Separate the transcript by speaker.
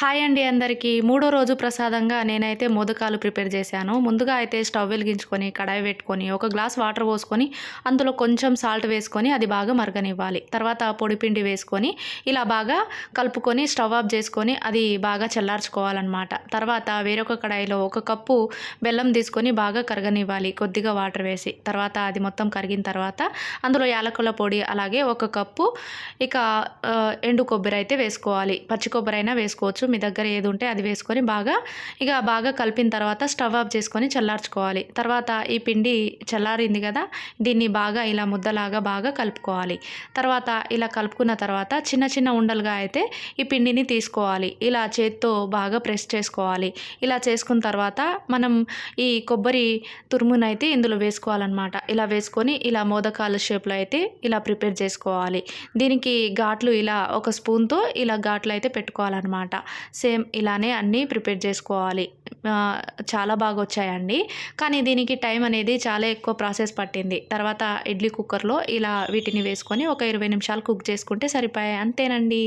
Speaker 1: Hi అండి అందరికీ. మూడో రోజు ప్రసాదంగా నేనైతే మోదకాలు ప్రిపేర్ చేశాను. ముందుగా అయితే స్టవ్ వెలిగించుకొని కడాయి పెట్టుకొని ఒక గ్లాస్ వాటర్ పోసుకొని అందులో కొంచెం సాల్ట్ వేసుకొని అది బాగా మరగనివ్వాలి. తర్వాత పొడిపిండి వేసుకొని ఇలా బాగా కలుపుకొని స్టవ్ ఆఫ్ చేసుకొని అది బాగా చల్లార్చుకోవాలన్నమాట. తర్వాత వేరొక కడాయిలో ఒక కప్పు బెల్లం తీసుకొని బాగా కరగనివ్వాలి కొద్దిగా వాటర్ వేసి. తర్వాత అది మొత్తం కరిగిన తర్వాత అందులో యాలకుల పొడి అలాగే ఒక కప్పు ఇక ఎండు కొబ్బరి అయితే వేసుకోవాలి. పచ్చి కొబ్బరి అయినా వేసుకోవచ్చు. మీ దగ్గర ఏది ఉంటే అది వేసుకొని బాగా ఇక బాగా కలిపిన తర్వాత స్టవ్ ఆఫ్ చేసుకొని చల్లార్చుకోవాలి. తర్వాత ఈ పిండి చల్లారింది కదా దీన్ని బాగా ఇలా ముద్దలాగా బాగా కలుపుకోవాలి. తర్వాత ఇలా కలుపుకున్న తర్వాత చిన్న చిన్న ఉండలుగా అయితే ఈ పిండిని తీసుకోవాలి. ఇలా చేత్తో బాగా ప్రెస్ చేసుకోవాలి. ఇలా చేసుకున్న తర్వాత మనం ఈ కొబ్బరి తురుమునైతే ఇందులో వేసుకోవాలన్నమాట. ఇలా వేసుకొని ఇలా మోదకాల షేప్లో అయితే ఇలా ప్రిపేర్ చేసుకోవాలి. దీనికి ఘాట్లు ఇలా ఒక స్పూన్తో ఇలా ఘాట్లు అయితే పెట్టుకోవాలన్నమాట. సేమ్ ఇలానే అన్నీ ప్రిపేర్ చేసుకోవాలి. చాలా బాగా వచ్చాయండి కానీ దీనికి టైం అనేది చాలా ఎక్కువ ప్రాసెస్ పట్టింది. తర్వాత ఇడ్లీ కుక్కర్లో ఇలా వీటిని వేసుకొని ఒక ఇరవై నిమిషాలు కుక్ చేసుకుంటే సరిపోయాయి. అంతేనండి.